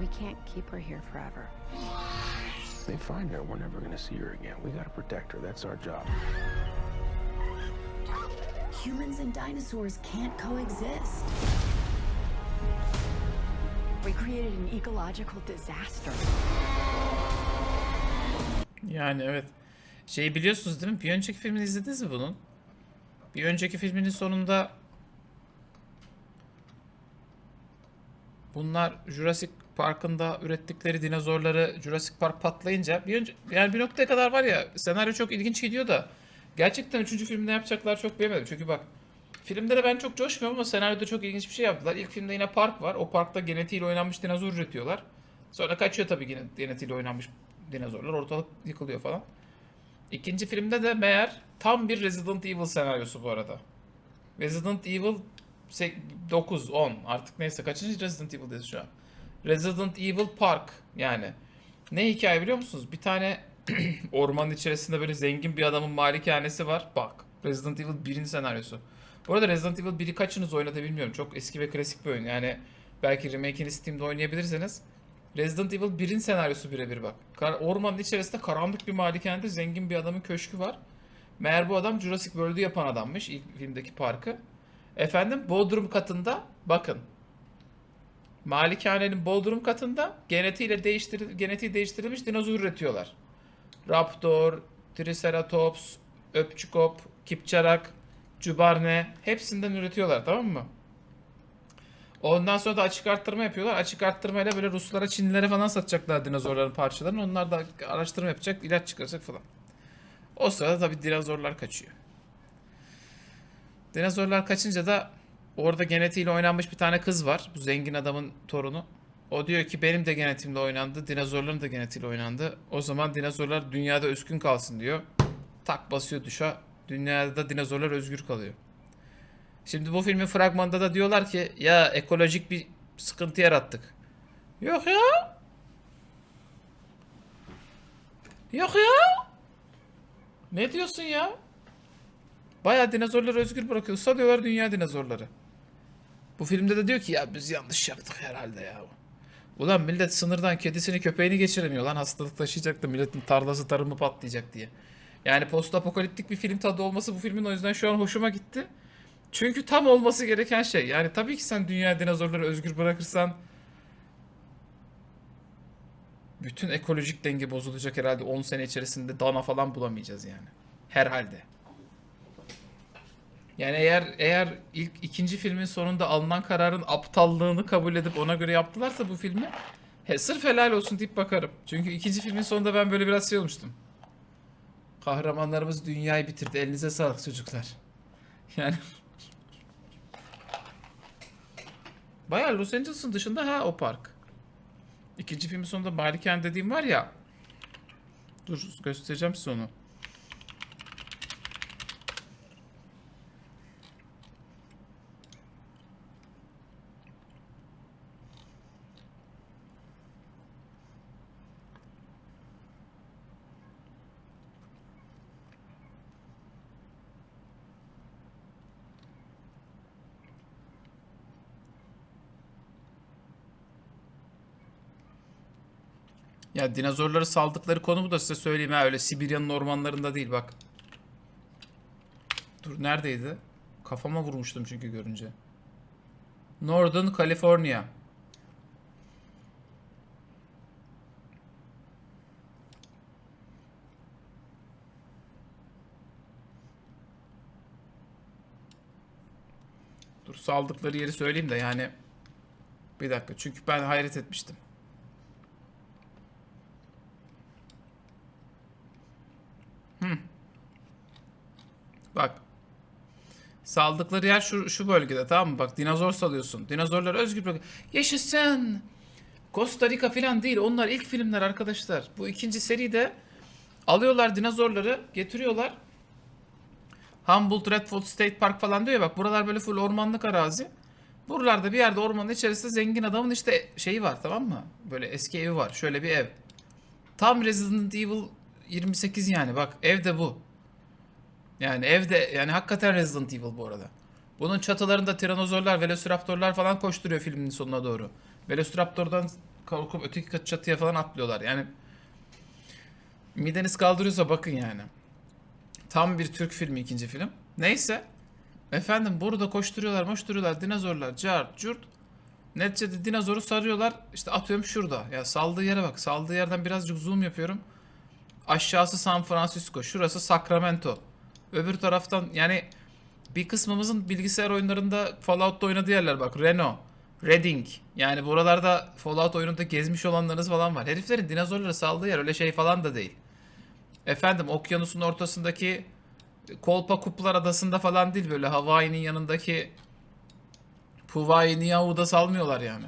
We can't keep her here forever. They find her, we're never gonna see her again. We gotta protect her. That's our job. Humans and dinosaurs can't coexist. We created an ecological disaster. Yani evet. Şey biliyorsunuz değil mi? Bir önceki filmini izlediniz mi bunun? Bir önceki filminin sonunda bunlar Jurassic Park'ında ürettikleri dinozorları Jurassic Park patlayınca bir önce yani bir noktaya kadar var ya senaryo çok ilginç gidiyor da gerçekten 3. filmde yapacaklar çok beğenmedim. Çünkü bak filmde de ben çok coşmuyorum ama senaryoda çok ilginç bir şey yaptılar. İlk filmde yine park var. O parkta genetiğiyle oynanmış dinozor üretiyorlar. Sonra kaçıyor tabii genetiğiyle oynanmış dinozorlar. Ortalık yıkılıyor falan. İkinci filmde de meğer tam bir Resident Evil senaryosu bu arada. Resident Evil 9, 10 artık neyse kaçıncı Resident Evil'deyiz şu an. Resident Evil Park yani. Ne hikaye biliyor musunuz? Bir tane ormanın içerisinde böyle zengin bir adamın malikanesi var. Bak Resident Evil 1'in senaryosu. Bu arada Resident Evil 1'i kaçınız oynadı bilmiyorum. Çok eski ve klasik bir oyun. Yani belki remake'ini Steam'de oynayabilirseniz. Resident Evil 1'in senaryosu birebir bak. Ormanın içerisinde karanlık bir malikanede zengin bir adamın köşkü var. Meğer bu adam Jurassic World'ü yapan adammış ilk filmdeki parkı. Efendim Bodrum katında bakın. Malikanenin Bodrum katında genetiğiyle değiştir genetiği değiştirilmiş dinozor üretiyorlar. Raptor, Triceratops, Öpçükop, Kipçarak, Cubarne hepsinden üretiyorlar tamam mı? Ondan sonra da açık arttırma yapıyorlar. Açık arttırmayla böyle Ruslara, Çinlilere falan satacaklar dinozorların parçalarını. Onlar da araştırma yapacak, ilaç çıkaracak falan. O sırada tabii dinozorlar kaçıyor. Dinozorlar kaçınca da orada genetiğiyle oynanmış bir tane kız var. Bu zengin adamın torunu. O diyor ki benim de genetimle oynandı. Dinozorların da genetiğiyle oynandı. O zaman dinozorlar dünyada özgün kalsın diyor. Tak basıyor duşa. Dünyada da dinozorlar özgür kalıyor. Şimdi bu filmin fragmanında da diyorlar ki ya ekolojik bir sıkıntı yarattık. Yok ya. Yok ya. Ne diyorsun ya? Bayağı dinozorları özgür bırakıyor. Salıyorlar dünya dinozorları. Bu filmde de diyor ki ya biz yanlış yaptık herhalde ya. Ulan millet sınırdan kedisini köpeğini geçiremiyor lan hastalık taşıyacak da milletin tarlası tarımı patlayacak diye. Yani post apokaliptik bir film tadı olması bu filmin o yüzden şu an hoşuma gitti. Çünkü tam olması gereken şey. Yani tabii ki sen dünya dinozorları özgür bırakırsan bütün ekolojik denge bozulacak herhalde 10 sene içerisinde dana falan bulamayacağız yani. Herhalde. Yani eğer eğer ilk ikinci filmin sonunda alınan kararın aptallığını kabul edip ona göre yaptılarsa bu filmi he, sırf helal olsun deyip bakarım. Çünkü ikinci filmin sonunda ben böyle biraz şey olmuştum. Kahramanlarımız dünyayı bitirdi. Elinize sağlık çocuklar. Yani Bayağı Los Angeles'ın dışında ha o park. İkinci filmin sonunda Malikane dediğim var ya. Dur göstereceğim size onu. Ya dinozorları saldıkları konumu da size söyleyeyim ha öyle Sibirya'nın ormanlarında değil bak. Dur neredeydi? Kafama vurmuştum çünkü görünce. Northern California. Dur saldıkları yeri söyleyeyim de yani bir dakika çünkü ben hayret etmiştim. Bak. Saldıkları yer şu, şu bölgede tamam mı? Bak dinozor salıyorsun. Dinozorlar özgür bölge. Yaşasın. Costa Rica falan değil. Onlar ilk filmler arkadaşlar. Bu ikinci seride alıyorlar dinozorları getiriyorlar. Humboldt Redwood State Park falan diyor ya bak buralar böyle full ormanlık arazi. Buralarda bir yerde ormanın içerisinde zengin adamın işte şeyi var tamam mı? Böyle eski evi var. Şöyle bir ev. Tam Resident Evil 28 yani bak ev de bu. Yani evde yani hakikaten Resident Evil bu arada. Bunun çatılarında tiranozorlar, velociraptorlar falan koşturuyor filmin sonuna doğru. Velociraptor'dan korkup öteki çatıya falan atlıyorlar. Yani mideniz kaldırıyorsa bakın yani. Tam bir Türk filmi ikinci film. Neyse. Efendim burada koşturuyorlar, moşturuyorlar, dinozorlar, cart, curt. Neticede dinozoru sarıyorlar. İşte atıyorum şurada. Ya saldığı yere bak. Saldığı yerden birazcık zoom yapıyorum. Aşağısı San Francisco. Şurası Sacramento. Öbür taraftan yani bir kısmımızın bilgisayar oyunlarında Fallout'ta oynadığı yerler bak. Reno, Reading. Yani buralarda Fallout oyununda gezmiş olanlarınız falan var. Heriflerin dinozorları saldığı yer öyle şey falan da değil. Efendim okyanusun ortasındaki Kolpa Kuplar Adası'nda falan değil böyle Hawaii'nin yanındaki Puvayi Niau'da salmıyorlar yani.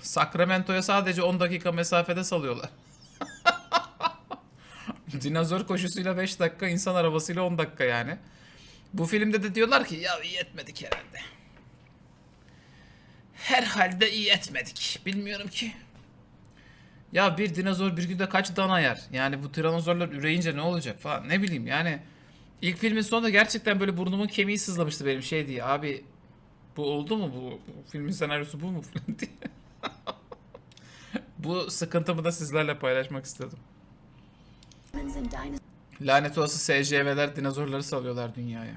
Sacramento'ya sadece 10 dakika mesafede salıyorlar. Dinozor koşusuyla 5 dakika, insan arabasıyla 10 dakika yani. Bu filmde de diyorlar ki ya iyi etmedik herhalde. Herhalde iyi etmedik. Bilmiyorum ki. Ya bir dinozor bir günde kaç dana yer? Yani bu dinozorlar üreyince ne olacak falan. Ne bileyim yani. İlk filmin sonunda gerçekten böyle burnumun kemiği sızlamıştı benim şey diye. Abi bu oldu mu bu, bu filmin senaryosu bu mu falan diye. bu sıkıntımı da sizlerle paylaşmak istedim. Lanet olası SCV'ler dinozorları salıyorlar dünyaya.